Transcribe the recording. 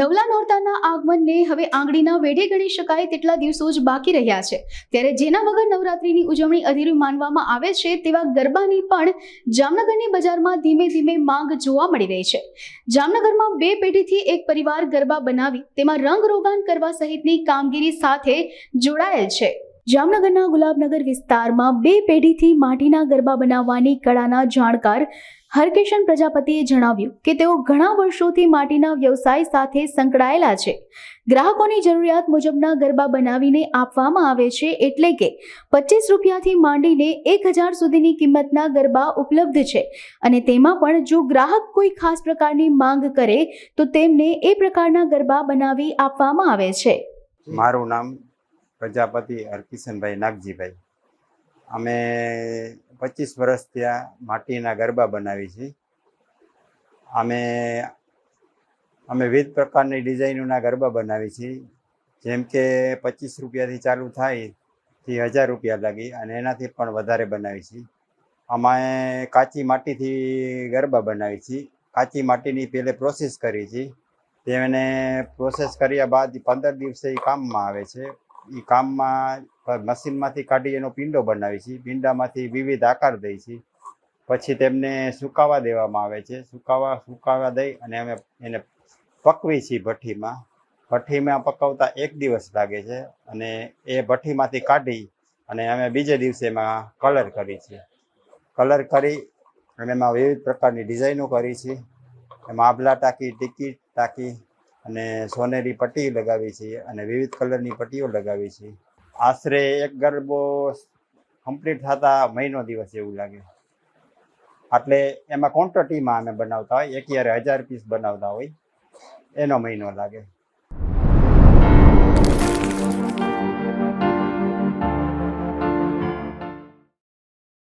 નવલા નોરતાના આગમનને હવે આંગળીના વેઢે ગણી શકાય તેટલા દિવસો જ બાકી રહ્યા છે. ત્યારે જેના વગર નવરાત્રીની ઉજવણી અધીરું માનવામાં આવે છે તેવા ગરબાની પણ જામનગરની બજારમાં ધીમે ધીમે માંગ જોવા મળી રહી છે. જામનગરમાં બે પેઢીથી એક પરિવાર ગરબા બનાવી તેમાં રંગ રોગાન કરવા સહિતની કામગીરી સાથે જોડાયેલ છે. જામનગરના ગુલાબનગર વિસ્તારમાં બે પેઢીથી માટીના ગરબા બનાવવાની કળાના જાણકાર હરકિશન પ્રજાપતિએ જણાવ્યું કે તેઓ ઘણા વર્ષોથી માટીના વ્યવસાય સાથે સંકળાયેલા છે. ગ્રાહકોની જરૂરિયાત મુજબના ગરબા બનાવીને આપવામાં આવે છે એટલે કે પચીસ રૂપિયાથી માંડીને એક હજાર સુધીની કિંમતના ગરબા ઉપલબ્ધ છે અને તેમાં પણ જો ગ્રાહક કોઈ ખાસ પ્રકારની માંગ કરે તો તેમને એ પ્રકારના ગરબા બનાવી આપવામાં આવે છે. મારું નામ પ્રજાપતિ હરકિશનભાઈ નાગજીભાઈ. અમે પચીસ વર્ષ ત્યાં માટીના ગરબા બનાવી છીએ અમે અમે વિવિધ પ્રકારની ડિઝાઇનોના ગરબા બનાવી છીએ જેમ કે પચીસ રૂપિયાથી ચાલુ થાયથી હજાર રૂપિયા લાગી અને એનાથી પણ વધારે બનાવી છીએ અમે કાચી માટીથી ગરબા બનાવી છીએ કાચી માટીની પહેલે પ્રોસેસ કરી છે. તેને પ્રોસેસ કર્યા બાદ પંદર દિવસે કામમાં આવે છે. એ કામમાં મશીનમાંથી કાઢી એનો પિંડો બનાવી છે. પિંડામાંથી વિવિધ આકાર દઈ છે. પછી તેમને સુકાવા દેવામાં આવે છે. સુકાવા સુકાવા દઈ અને અમે એને પકવી છીએ ભઠ્ઠીમાં. ભઠ્ઠીમાં પકવતા એક દિવસ લાગે છે અને એ ભઠ્ઠીમાંથી કાઢી અને અમે બીજે દિવસે એમાં કલર કરી છે. કલર કરી અને એમાં વિવિધ પ્રકારની ડિઝાઇનો કરી છે. એમાં આભલા ટાંકી, ટિકિટ ટાંકી અને સોનેરી પટ્ટી લગાવી છે અને વિવિધ કલરની પટ્ટીઓ લગાવી છે. આશરે એક ગરબો કમ્પ્લીટ થતા મહિનો દિવસ એવું લાગે. એટલે એમાં ક્વોન્ટિટીમાં અમે બનાવતા હોય, એક યારે હજાર પીસ બનાવતા હોય, એનો મહિનો લાગે.